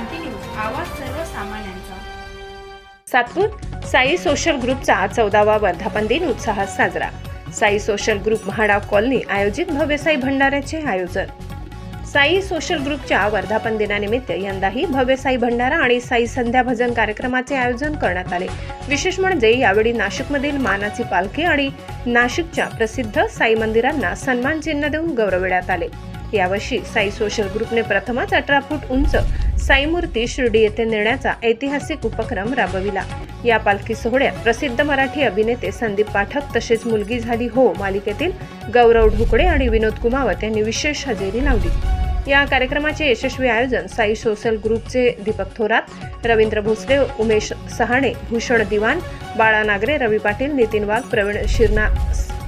क्रांती news आवाज सर्वसामान्यांचा. Satpur Sai social ग्रुपचा चौदावा वर्धापन दिन उत्साहात साजरा. Sai social group MHADA colony आयोजित भव्य साई भंडाऱ्याचे आयोजन. साई सोशल ग्रुपच्या वर्धापन दिनानिमित्त यंदाही भव्य साई भंडारा आणि साई संध्या भजन कार्यक्रमाचे आयोजन करण्यात आले. विशेष म्हणजे यावेळी नाशिकमधील मानाची पालखी आणि नाशिकच्या प्रसिद्ध साई मंदिरांना सन्मान चिन्ह देऊन गौरविण्यात आले. यावर्षी साई सोशल ग्रुपने प्रथमच अठरा फूट उंच साईमूर्ती शिर्डी येथे नेण्याचा ऐतिहासिक उपक्रम राबविला. या पालखी सोहळ्यात प्रसिद्ध मराठी अभिनेते संदीप पाठक तसेच मुलगी झाली हो मालिकेतील गौरव ढुकडे आणि विनोद कुमावत यांनी विशेष हजेरी लावली. या कार्यक्रमाचे यशस्वी आयोजन साई सोशल ग्रुपचे दीपक थोरात रवींद्र भोसले उमेश सहाणे भूषण दिवाण बाळा नागरे रवी पाटील नितीन वाघ प्रवीण शिरना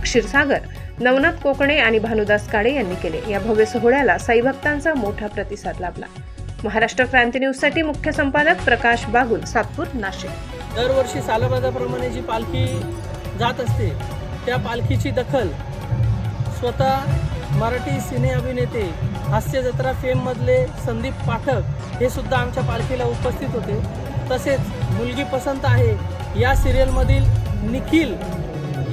क्षीरसागर नवनाथ कोकणे आणि भानुदास काळे यांनी केले. या भव्य सोहळ्याला साई भक्तांचा मोठा प्रतिसाद लाभला. महाराष्ट्र क्रांती न्यूजसाठी मुख्य संपादक प्रकाश बागुल सातपूर नाशिक. दरवर्षी सालबाजाप्रमाणे जी पालखी जात असते त्या पालखीची दखल स्वतः मराठी सिने अभिनेते हास्य जत्रा फेममधले संदीप पाठक हे सुद्धा आमच्या पालखीला उपस्थित होते. तसेच मुलगी पसंत आहे या सिरियलमधील निखिल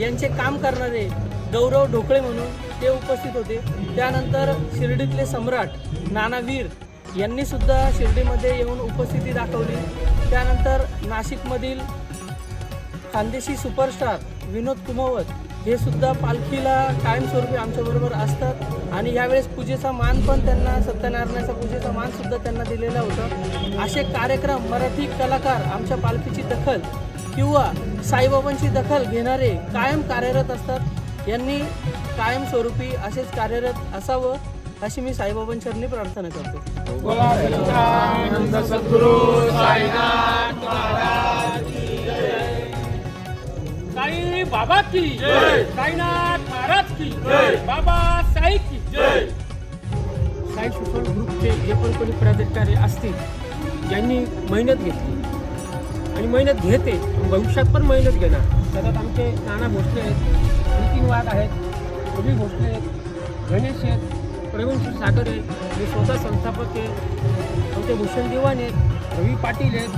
यांचे काम करणारे गौरव ढोकळे म्हणून ते उपस्थित होते. त्यानंतर शिर्डीतले सम्राट नानावीर यांनी सुद्धा शिर्डीमध्ये येऊन उपस्थिती दाखवली. त्यानंतर नाशिकमधील खानदेशी सुपरस्टार विनोद कुमवत हे सुद्धा पालखीला कायमस्वरूपी आमच्याबरोबर असतात. आणि यावेळेस पूजेचा मान पण त्यांना सत्यनारायणाचा पूजेचा मान सुद्धा त्यांना दिलेला होता. असे कार्यक्रम मराठी कलाकार आमच्या पालखीची दखल किंवा साईबाबांची दखल घेणारे कायम कार्यरत असतात. यांनी कायमस्वरूपी असेच कार्यरत असावं. अशी मी साईबाबांचरणी प्रार्थना करतो. साई बाबा की साईनाथ महाराज की बाबा साई की साई सुफल ग्रुपचे जे पण कोणी प्राधिकारी असतील यांनी मेहनत घेतली. आणि मेहनत घेते भविष्यात पण मेहनत घेणार. त्याच्यात आमचे नाना भोसले आहेत नितीन वाघ आहेत. रवी भोसले आहेत गणेश आहेत. प्रवीण सागर आहे मी स्वतः संस्थापक आहे आमचे भूषण दिवाण आहेत. रवी पाटील आहेत.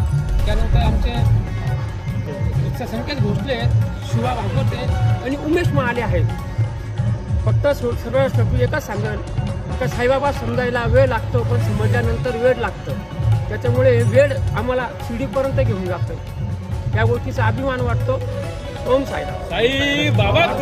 त्यानंतर आमचे संकेत भोसले आहेत. शिवा भागवत आहेत. आणि उमेश महाले आहेत. फक्त सो- सरळ शेवटी एकच सांगेल. का साईबाबा समजायला वेळ लागतो पण समजल्यानंतर वेळ लागतं. त्याच्यामुळे वेळ आम्हाला शिडीपर्यंत घेऊन जातं या गोष्टीचा अभिमान वाटतो. ओम साईराम साई बाबा